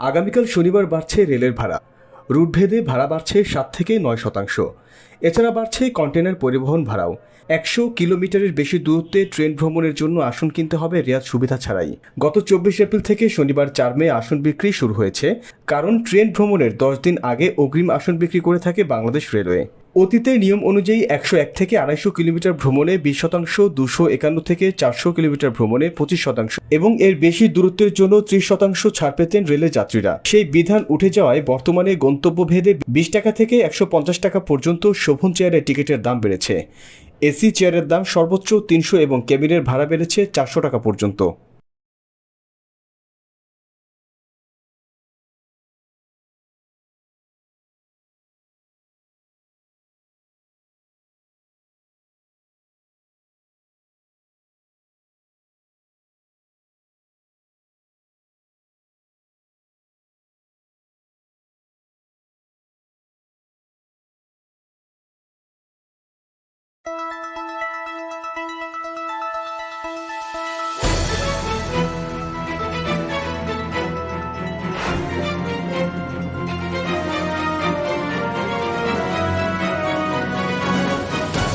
আগামীকাল শনিবার বাড়ছে রেলের ভাড়া। রুটভেদে ভাড়া বাড়ছে সাত থেকে নয় শতাংশ। এছাড়া বাড়ছে কন্টেনার পরিবহন ভাড়াও। একশো কিলোমিটারের বেশি দূরত্বে ট্রেন ভ্রমণের জন্য আসন কিনতে হবে রেয়াদ সুবিধা ছাড়াই। গত চব্বিশ এপ্রিল থেকে শনিবার চার মে আসন বিক্রি শুরু হয়েছে। কারণ ট্রেন ভ্রমণের দশ দিন আগে অগ্রিম আসন বিক্রি করে থাকে বাংলাদেশ রেলওয়ে। অতীতের নিয়ম অনুযায়ী একশো এক থেকে আড়াইশো কিলোমিটার ভ্রমণে বিশ শতাংশ, দুশো একান্ন থেকে চারশো কিলোমিটার ভ্রমণে পঁচিশ শতাংশ এবং এর বেশি দূরত্বের জন্য ত্রিশ শতাংশ ছাড় পেতেন রেলের যাত্রীরা। সেই বিধান উঠে যাওয়ায় বর্তমানে গন্তব্য ভেদে বিশ টাকা থেকে একশো পঞ্চাশ টাকা পর্যন্ত শোভন চেয়ারের টিকিটের দাম বেড়েছে। এসি চেয়ারের দাম সর্বোচ্চ তিনশো এবং কেবিনের ভাড়া বেড়েছে চারশো টাকা পর্যন্ত।